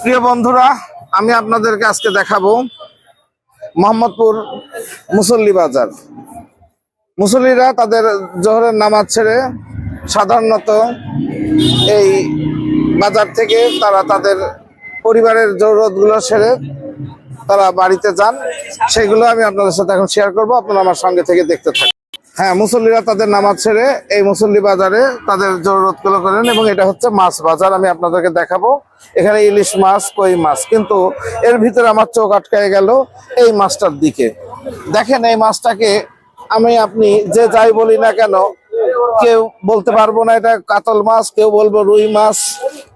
প্রিয় বন্ধুরা, আমি আপনাদেরকে আজকে দেখাবো মোহাম্মদপুর মুসল্লি বাজার। মুসল্লিরা তাদের জোহরের নামাজ ছেড়ে সাধারণত এই বাজার থেকে তারা তাদের পরিবারের জরুরতগুলো সেরে তারা বাড়িতে যান। সেগুলো আমি আপনাদের সাথে এখন শেয়ার করব। আপনারা আমার সঙ্গে থেকে দেখতে থাকুন। হ্যাঁ মুসল্লিরা তাদের নামাজ ছেড়ে এই মুসল্লি বাজারে তাদের জরুরতগুলো করেন এবং এটা হচ্ছে মাছ বাজার, আমি আপনাদেরকে দেখাবো। এখানে ইলিশ মাছ, কই মাছ, কিন্তু এর ভিতরে আমার চোখ আটকায় গেল এই মাছটার দিকে। দেখেন এই মাছটাকে আমি, আপনি যে যাই বলি না কেন, কেউ বলতে পারব না এটা কাতল মাছ, কেউ বলব রুই মাছ,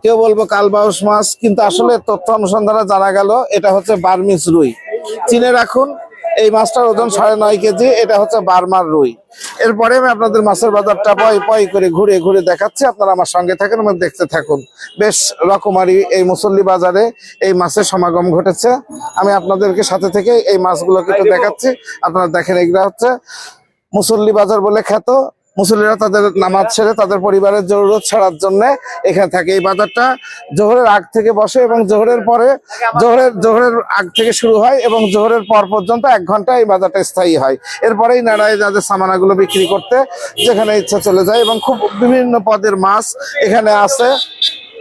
কেউ বলব কালবাউস মাছ, কিন্তু আসলে তথ্য অনুসন্ধানে জানা গেল এটা হচ্ছে বার্মিস রুই। চিনে রাখুন এই মাছটার ওজন সাড়ে নয় কেজি, এটা হচ্ছে বার্মার রুই। এরপরে আমি আপনাদের মাছের বাজারটা পয় পয় করে ঘুরে ঘুরে দেখাচ্ছি, আপনারা আমার সঙ্গে থাকেন এবং দেখতে থাকুন। বেশ রকমারি এই মুসল্লি বাজারে এই মাছের সমাগম ঘটেছে। আমি আপনাদেরকে সাথে থেকে এই মাছগুলোকে একটু দেখাচ্ছি, আপনারা দেখেন এগুলা হচ্ছে মুসল্লি বাজার বলে খ্যাত। মুসল্লিরা তাদের নামাজ ছেড়ে তাদের পরিবারের জরুরত ছাড়ার জন্য এখানে থাকে। এই বাজারটা জোহরের আগ থেকে বসে এবং জোহরের পরে জোহরের জোহরের আগ থেকে শুরু হয় এবং জোহরের পর পর্যন্ত এক ঘণ্টা এই বাজারটা স্থায়ী হয়। এরপরেই নাড়ায় যাদের সামানাগুলো বিক্রি করতে যেখানে ইচ্ছা চলে যায় এবং খুব বিভিন্ন পদের মাছ এখানে আছে।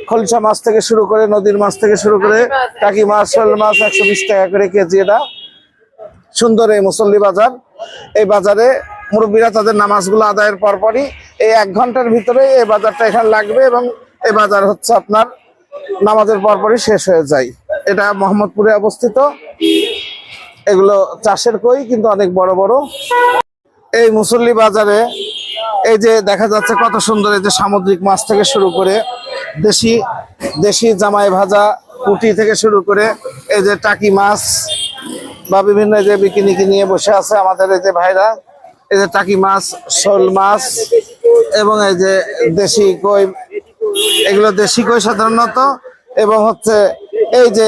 খলসা মাছ থেকে শুরু করে, নদীর মাছ থেকে শুরু করে, টাকি মাছ, শোল মাছ একশো বিশ টাকা করে কেজি এটা। সুন্দর এই মুসল্লি বাজার। এই বাজারে মুরব্বীরা তাদের নামাজগুলো আদায়ের পরপরই এই এক ঘণ্টার ভিতরে এই বাজারটা এখানে লাগবে এবং এই বাজার হচ্ছে আপনার নামাজের পরপরই শেষ হয়ে যায়। এটা মোহাম্মদপুরে অবস্থিত। এগুলো চাষের কই, কিন্তু অনেক বড় বড়। এই মুসল্লি বাজারে এই যে দেখা যাচ্ছে কত সুন্দর এই যে সামুদ্রিক মাছ থেকে শুরু করে দেশি দেশি জামাই ভাজা পুঁটি থেকে শুরু করে এই যে টাকি মাছ বা বিভিন্ন যে বিকিনিকি নিয়ে বসে আছে আমাদের এই যে ভাইরা। এই যে টাকি মাছ, শোল মাছ এবং এই যে দেশি কই, এগুলো দেশি কই সাধারণত। এবং হচ্ছে এই যে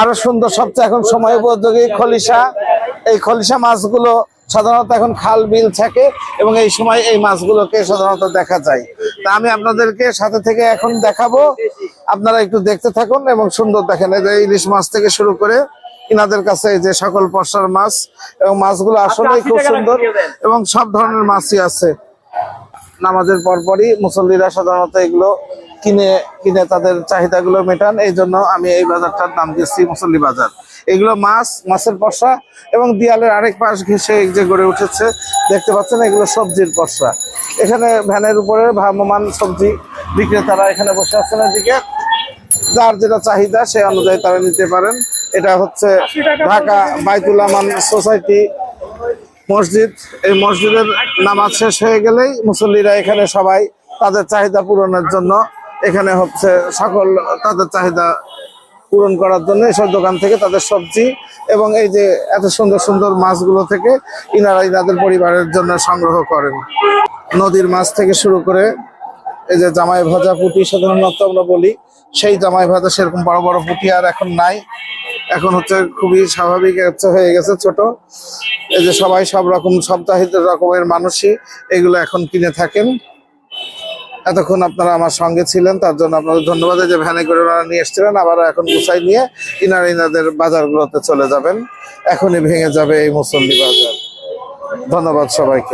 আরও সুন্দর সবচেয়ে এখন সময় উপযোগী খলিশা। এই খলিশা মাছগুলো সাধারণত এখন খাল, বিল থাকে এবং এই সময় এই মাছগুলোকে সাধারণত দেখা যায়। তা আমি আপনাদেরকে সাথে থেকে এখন দেখাবো। আপনারা একটু দেখতে থাকুন এবং সুন্দর দেখেন। এই যে ইলিশ মাছ থেকে শুরু করে ইনাদের কাছে এই যে সকল পশার মাছ এবং মাছগুলো আসলেই খুব সুন্দর এবং সব ধরনের মাছই আছে। নামাজের পরপরই মুসল্লিরা সাধারণত এগুলো কিনে কিনে তাদের চাহিদাগুলো মেটান। এই জন্য আমি এই বাজারটার নাম দিয়েছি মুসল্লি বাজার। এগুলো মাছ মাছের পশা এবং দিয়ালের আরেক পাশ ঘেসে যে গড়ে উঠেছে দেখতে পাচ্ছেন এগুলো সবজির পশা। এখানে ভ্যানের উপরে ভ্রাম্যমান সবজি বিক্রেতারা এখানে বসে আছেন এদিকে। যার যেটা চাহিদা সে অনুযায়ী তারা নিতে পারেন। এটা হচ্ছে ঢাকা বাইতুল আমান সোসাইটি মসজিদ। এই মসজিদের নামাজ শেষ হয়ে গেলেই মুসল্লিরা এখানে সবাই তাদের চাহিদা পূরণের জন্য এখানে হচ্ছে সকল তাদের চাহিদা পূরণ করার জন্য এসব দোকান থেকে তাদের সবজি এবং এই যে এত সুন্দর সুন্দর মাছগুলো থেকে ইনারা ইনাদের পরিবারের জন্য সংগ্রহ করেন। নদীর মাছ থেকে শুরু করে এই যে জামাই ভাজা পুঁটি সাধারণত আমরা বলি, সেই জামাই ভাজা সেরকম বড় বড় পুঁটি আর এখন নাই। এখন হচ্ছে খুবই স্বাভাবিক হয়ে গেছে ছোট। এই যে সবাই সব রকম সপ্তাহিত রকমের মানুষই এগুলো এখন কিনে থাকেন। এতক্ষণ আপনারা আমার সঙ্গে ছিলেন, তার জন্য আপনাদের ধন্যবাদ। যে ভ্যানে করে ওনারা নিয়ে এসেছিলেন, আবারও এখন গুছাই নিয়ে ইনারা ইনাদের বাজারগুলোতে চলে যাবেন। এখনই ভেঙে যাবে এই মুসল্লি বাজার। ধন্যবাদ সবাইকে।